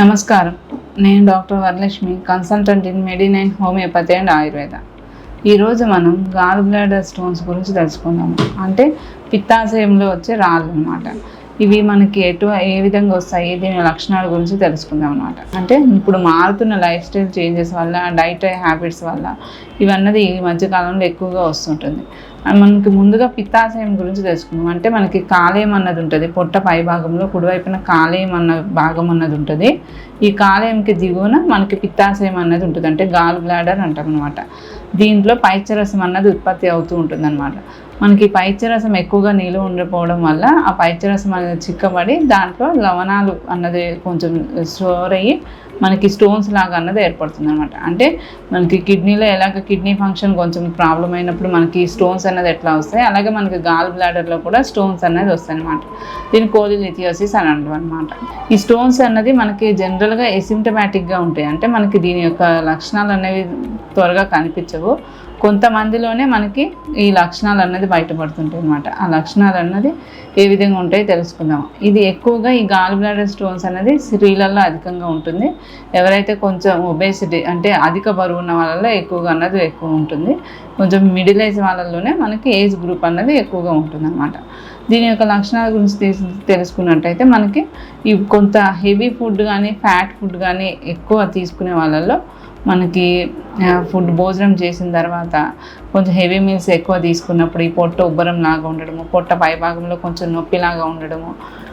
నమస్కారం. నేను doctor Varalakshmi consultant in Medinine homeopathy and Ayurveda. ఈరోజు మనం గాల్ బ్లాడర్ స్టోన్స్ గురించి తెలుసుకుందాము. అంటే పిత్తాశయంలో వచ్చే రాళ్ళు అనమాట ఇవి మనకి ఎటు ఏ విధంగా వస్తాయి దీని లక్షణాల గురించి తెలుసుకుందాం అనమాట అంటే ఇప్పుడు మారుతున్న లైఫ్ స్టైల్ చేంజెస్ వల్ల డైట్ హ్యాబిట్స్ వల్ల ఇవన్నది ఈ మధ్యకాలంలో ఎక్కువగా వస్తుంటుంది. మనకి ముందుగా పిత్తాశయం గురించి తెలుసుకుందాం. అంటే మనకి కాలేయం అన్నది ఉంటుంది. పొట్ట పై భాగంలో కుడివైపున కాలేయం అన్న భాగం అన్నది ఉంటుంది. ఈ కాలేయంకి దిగువన మనకి పిత్తాశయం అన్నది ఉంటుంది. అంటే గాల్ బ్లాడర్ అంటాం అనమాట దీంట్లో పైచరసం అన్నది ఉత్పత్తి అవుతూ ఉంటుంది అనమాట మనకి పైచరసం ఎక్కువగా నీళ్ళు ఉండిపోవడం వల్ల ఆ పైచరసం అనేది చిక్కబడి దాంట్లో లవణాలు అన్నది కొంచెం స్టోర్ అయ్యి మనకి స్టోన్స్ లాగా అన్నది ఏర్పడుతుంది అనమాట అంటే మనకి కిడ్నీలో ఎలాగ కిడ్నీ ఫంక్షన్ కొంచెం ప్రాబ్లం అయినప్పుడు మనకి స్టోన్స్ అనేది ఎట్లా వస్తాయి? అలాగే మనకి గాల్ బ్లాడర్లో కూడా స్టోన్స్ అనేది వస్తాయి అనమాట దీని కోలిలిథియోసిస్ అని అంటాం అనమాట ఈ స్టోన్స్ అన్నది మనకి జనరల్గా ఎసిమ్టమాటిక్గా ఉంటాయి. అంటే మనకి దీని యొక్క లక్షణాలు అనేవి త్వరగా కనిపించవు. కొంతమందిలోనే మనకి ఈ లక్షణాలు అన్నది బయటపడుతుంటాయి అనమాట ఆ లక్షణాలు అన్నది ఏ విధంగా ఉంటాయో తెలుసుకుందాం. ఇది ఎక్కువగా ఈ గాల్ బ్లాడర్ స్టోన్స్ అనేది స్త్రీలలో అధికంగా ఉంటుంది. ఎవరైతే కొంచెం ఒబేసిటీ అంటే అధిక బరువు ఉన్న వాళ్ళలో ఎక్కువగా అన్నది ఎక్కువ ఉంటుంది. కొంచెం మిడిల్ ఏజ్ వాళ్ళలోనే మనకి ఏజ్ గ్రూప్ అన్నది ఎక్కువగా ఉంటుంది అనమాట దీని యొక్క లక్షణాల గురించి తెలుసుకున్నట్టయితే మనకి ఈ కొంత హెవీ ఫుడ్ కానీ ఫ్యాట్ ఫుడ్ కానీ ఎక్కువ తీసుకునే వాళ్ళల్లో మనకి ఫుడ్ భోజనం చేసిన తర్వాత కొంచెం హెవీ మీల్స్ ఎక్కువ తీసుకున్నప్పుడు ఈ పొట్ట ఉబ్బరం లాగా ఉండడము పొట్ట పై భాగంలో కొంచెం నొప్పిలాగా ఉండడము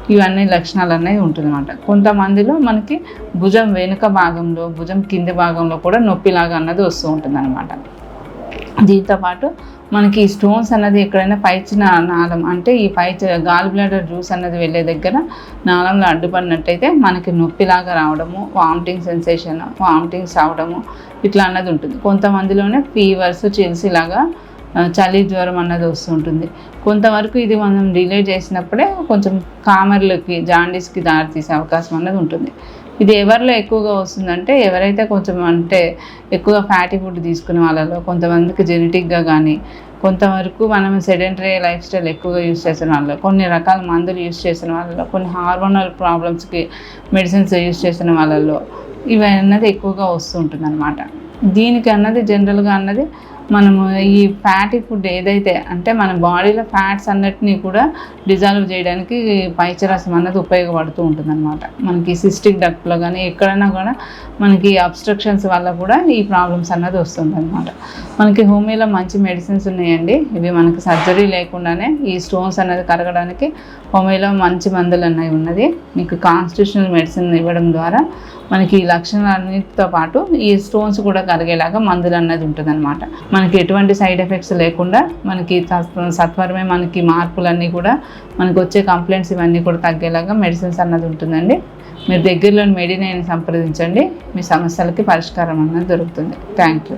ఇవన్నీ లక్షణాలు అనేవి ఉంటుందన్నమాట. కొంతమందిలో మనకి భుజం వెనుక భాగంలో భుజం కింది భాగంలో కూడా నొప్పిలాగా అన్నది వస్తూ ఉంటుంది అనమాట దీంతోపాటు మనకి ఈ స్టోన్స్ అన్నది ఎక్కడైనా పైచిన నాళం అంటే ఈ పైచ గాల్ బ్లాడర్ జ్యూస్ అన్నది వెళ్ళే దగ్గర నాళంలో అడ్డుపడినట్టయితే మనకి నొప్పిలాగా రావడము వామిటింగ్ సెన్సేషన్ వామిటింగ్స్ రావడము ఇట్లా అన్నది ఉంటుంది. కొంతమందిలోనే ఫీవర్స్ చిల్స్ ఇలాగా చలి జ్వరం అన్నది వస్తుంటుంది కొంతవరకు ఇది మనం డిలే చేసినప్పుడే కొంచెం కామర్లకి జాండీస్కి దారి తీసే అవకాశం అన్నది ఉంటుంది. ఇది ఎవరిలో ఎక్కువగా వస్తుందంటే ఎవరైతే కొంచెం అంటే ఎక్కువగా ఫ్యాటీ ఫుడ్ తీసుకునే వాళ్ళలో కొంతమందికి జెనెటిక్గా కానీ కొంతవరకు మనం సెడెంటరీ లైఫ్ స్టైల్ ఎక్కువగా యూజ్ చేసిన వాళ్ళు కొన్ని రకాల మందులు యూజ్ చేసిన వాళ్ళలో కొన్ని హార్మోనల్ ప్రాబ్లమ్స్కి మెడిసిన్స్ యూజ్ చేసిన వాళ్ళలో ఇవి ఎక్కువగా వస్తుంటుంది అనమాట దీనికి అన్నది జనరల్గా అన్నది మనము ఈ ఫ్యాటీ ఫుడ్ ఏదైతే అంటే మన బాడీలో ఫ్యాట్స్ అన్నిటినీ కూడా డిజాల్వ్ చేయడానికి పైచరసం అన్నది ఉపయోగపడుతూ ఉంటుందన్నమాట. మనకి సిస్టిక్ డక్ట్లో కానీ ఎక్కడైనా కూడా మనకి అబ్స్ట్రక్షన్స్ వల్ల కూడా ఈ ప్రాబ్లమ్స్ అన్నది వస్తుందన్నమాట. మనకి హోమియోలో మంచి మెడిసిన్స్ ఉన్నాయండి. ఇవి మనకి సర్జరీ లేకుండానే ఈ స్టోన్స్ అనేది కరగడానికి హోమియోలో మంచి మందులు అన్నవి ఉన్నది. మీకు కాన్స్టిట్యూషనల్ మెడిసిన్ ఇవ్వడం ద్వారా మనకి ఈ లక్షణాలన్నిటితో పాటు ఈ స్టోన్స్ కూడా కరిగేలాగా మందులు అన్నది ఉంటుంది అనమాట మనకి ఎటువంటి సైడ్ ఎఫెక్ట్స్ లేకుండా మనకి సత్వరమే మనకి మార్పులన్నీ కూడా మనకు వచ్చే కంప్లైంట్స్ ఇవన్నీ కూడా తగ్గేలాగా మెడిసిన్స్ అన్నది ఉంటుందండి. మీరు దగ్గరలోని మెడినైన్ సంప్రదించండి. మీ సమస్యలకి పరిష్కారం అన్నది దొరుకుతుంది. Thank you.